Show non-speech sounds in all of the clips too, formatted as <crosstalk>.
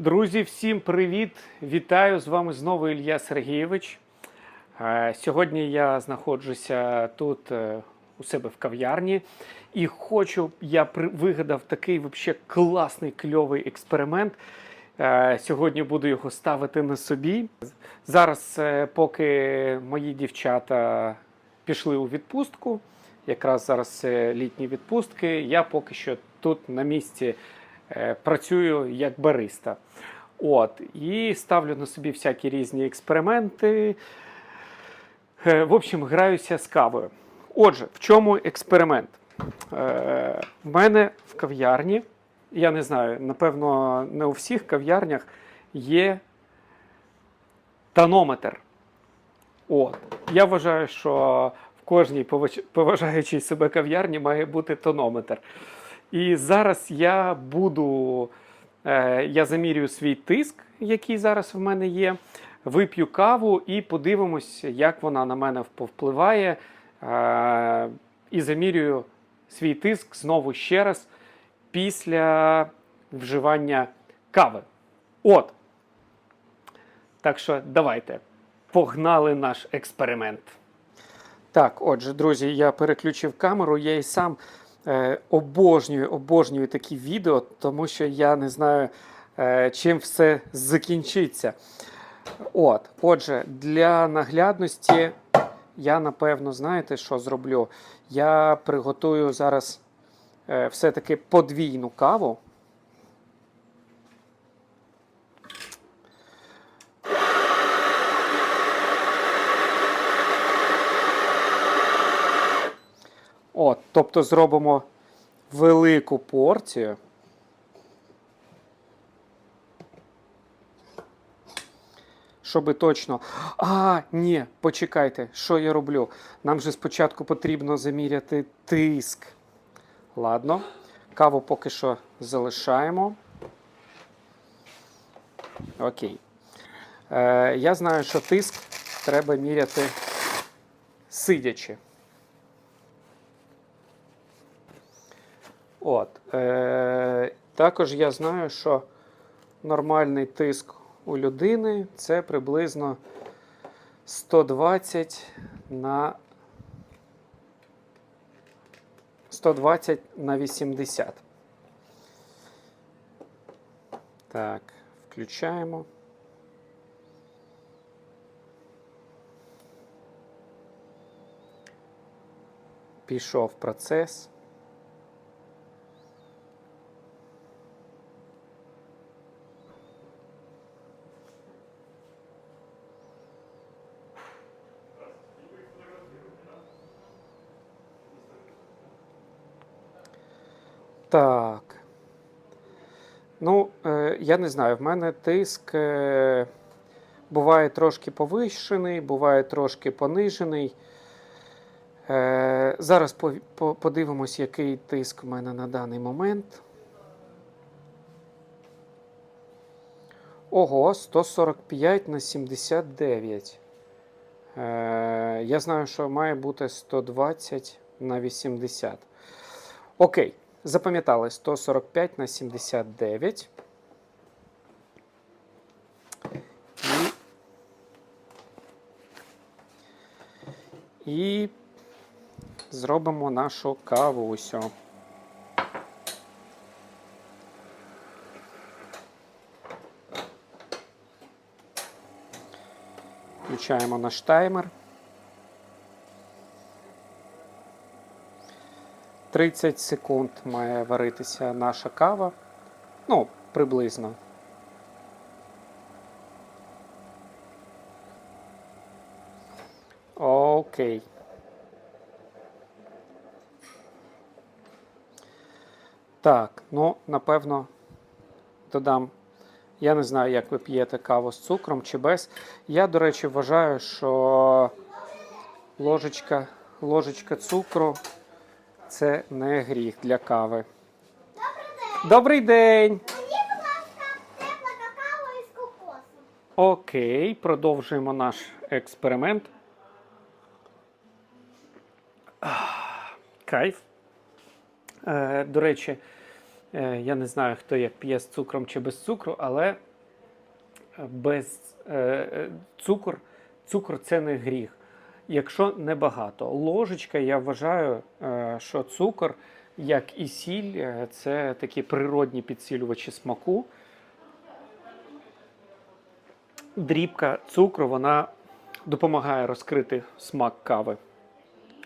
Друзі, всім привіт! Вітаю з вами знову Ілля Сергійович. Е, Сьогодні я знаходжуся тут е, у себе в кав'ярні і хочу, я вигадав такий вообще класний кльовий експеримент. Е, Сьогодні буду його ставити на собі. Зараз, поки мої дівчата пішли у відпустку, якраз зараз літні відпустки, я поки що тут на місці працюю як бариста. От, і ставлю на собі всякі різні експерименти. Е, В общем, граюся з кавою. Отже, в чому експеримент? Е, в мене в кав'ярні, я не знаю, напевно, не у всіх кав'ярнях є тонометр. От. Я вважаю, що в кожній поважаючій себе кав'ярні має бути тонометр. І зараз я буду, е, я замірюю свій тиск, який зараз в мене є, вип'ю каву і подивимось, як вона на мене повпливає. Е, і замірюю свій тиск знову ще раз після вживання кави. От. Так що давайте, погнали наш експеримент. Так, отже, друзі, я переключив камеру, я і сам обожнюю, обожнюю такі відео, тому що я не знаю, е, чим все закінчиться. От, отже, для наглядності я напевно, знаєте, що зроблю? Я приготую зараз е, все-таки подвійну каву. От, тобто зробимо велику порцію. Щоби точно. А, ні, почекайте, що я роблю? Нам же спочатку потрібно заміряти тиск. Ладно, каву поки що залишаємо. Окей. Е, я знаю, що тиск треба міряти сидячи. От. Е, також я знаю, що нормальний тиск у людини це приблизно 120 на 120 на 80. Так, включаємо. Пішов процес. Так. Ну, е, я не знаю, в мене тиск е, буває трошки повищений, буває трошки понижений. Е, зараз по, по, подивимось, який тиск в мене на даний момент. Ого, 145 на 79. Е, я знаю, що має бути 120 на 80. Окей. Запам'ятали 145 на 79. І, і зробимо нашу кавусю. Включаємо наш таймер. 30 секунд має варитися наша кава. Ну, приблизно. Окей. Так, ну, напевно, додам. Я не знаю, як ви п'єте каву з цукром чи без. Я, до речі, вважаю, що ложечка, ложечка цукру це не гріх для кави. Добрий день! Мені, будь ласка, тепле какао із кокосом. Окей, продовжуємо наш експеримент. Кайф. Е, до речі, е, я не знаю, хто як п'є з цукром чи без цукру, але без е, е, цукор, цукор це не гріх. Якщо небагато. Ложечка, я вважаю, е, що цукор, як і сіль, е, це такі природні підсилювачі смаку. Дрібка цукру вона допомагає розкрити смак кави.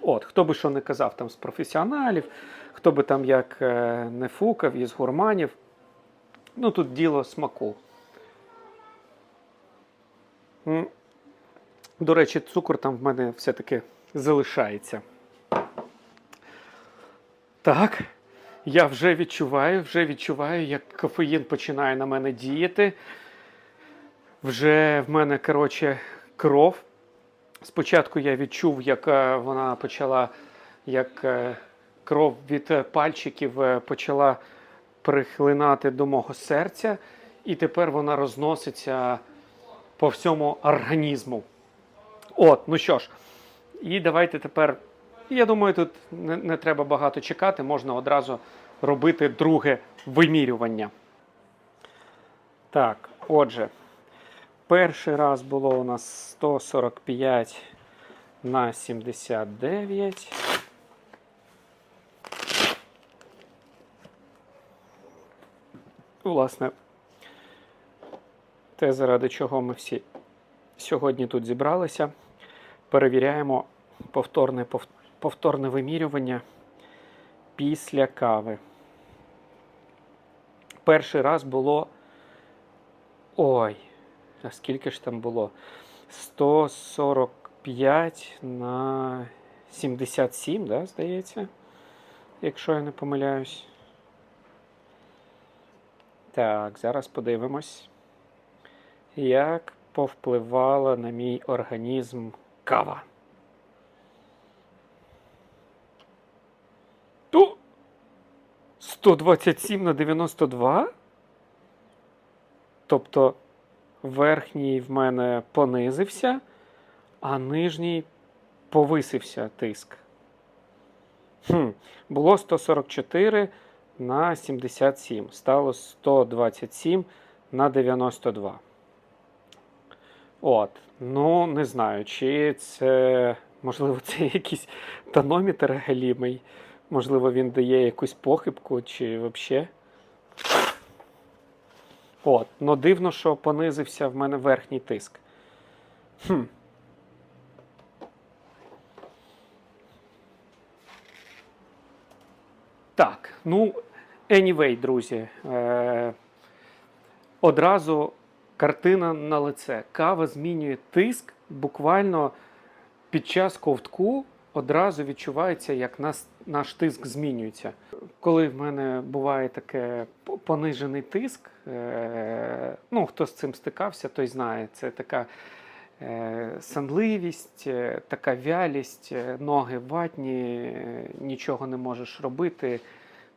От, хто би що не казав там з професіоналів, хто би там як е, не фукав із гурманів. Ну тут діло смаку. До речі, цукор там в мене все-таки залишається. Так, я вже відчуваю, вже відчуваю, як кофеїн починає на мене діяти. Вже в мене, коротше, кров. Спочатку я відчув, як е, вона почала, як е, кров від пальчиків е, почала прихлинати до мого серця, і тепер вона розноситься по всьому організму. От, ну що ж, і давайте тепер. Я думаю, тут не, не треба багато чекати, можна одразу робити друге вимірювання. Так, отже, перший раз було у нас 145 на 79. Власне, те, заради чого ми всі сьогодні тут зібралися, перевіряємо повторне, повторне вимірювання після кави. Перший раз було. Ой, а скільки ж там було? 145 на 77, да, здається, якщо я не помиляюсь. Так, зараз подивимось, як повпливала на мій організм кава. Ту 127 на 92? Тобто верхній в мене понизився, а нижній повисився тиск. Хм, було 144 на 77. Стало 127 на 92. От. Ну, не знаю, чи це, можливо, це <laughs> якийсь тонометр галімий. Можливо, він дає якусь похибку, чи взагалі. От. Ну дивно, що понизився в мене верхній тиск. Хм. Так, ну, anyway, друзі. Е- одразу картина на лице. Кава змінює тиск буквально під час ковтку одразу відчувається, як нас, наш тиск змінюється. Коли в мене буває таке понижений тиск, е- ну хто з цим стикався, той знає, це така е- санливість, е, така вялість, е, ноги ватні, е, нічого не можеш робити.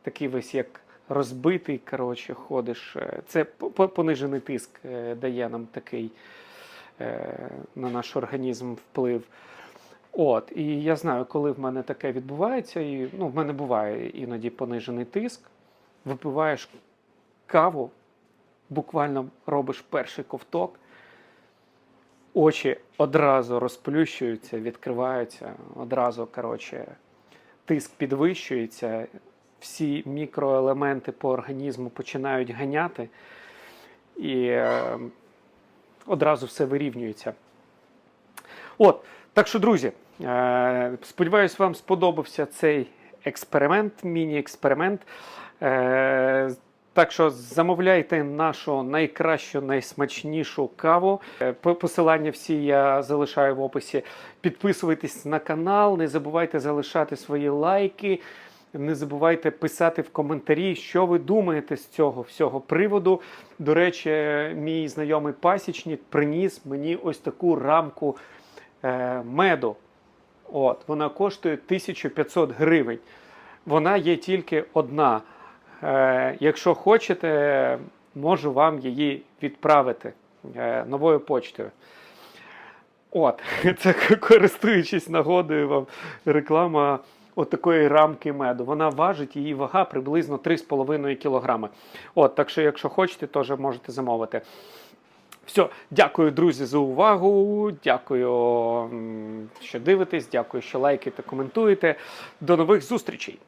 Такий весь як розбитий, коротше, ходиш. Е, Це понижений тиск е, дає нам такий е, на наш організм вплив. От, і я знаю, коли в мене таке відбувається, і ну, в мене буває іноді понижений тиск. Випиваєш каву, буквально робиш перший ковток, очі одразу розплющуються, відкриваються, одразу, коротше, тиск підвищується, всі мікроелементи по організму починають ганяти, і е, одразу все вирівнюється. От, так що, друзі, е, сподіваюсь, вам сподобався цей експеримент, міні-експеримент. Е, так що замовляйте нашу найкращу, найсмачнішу каву. Посилання всі я залишаю в описі. Підписуйтесь на канал, не забувайте залишати свої лайки. Не забувайте писати в коментарі, що ви думаєте з цього всього приводу. До речі, мій знайомий пасічник приніс мені ось таку рамку е, меду. От, вона коштує 1500 гривень. Вона є тільки одна. Е, якщо хочете, можу вам її відправити е, новою почтою. От, <laughs> це користуючись нагодою вам реклама от рамки меду. Вона важить її вага приблизно 3,5 кілограми. От, Так що, якщо хочете, теж можете замовити. Все, дякую, друзі, за увагу. Дякую, що дивитесь, дякую, що лайкаєте, коментуєте. До нових зустрічей!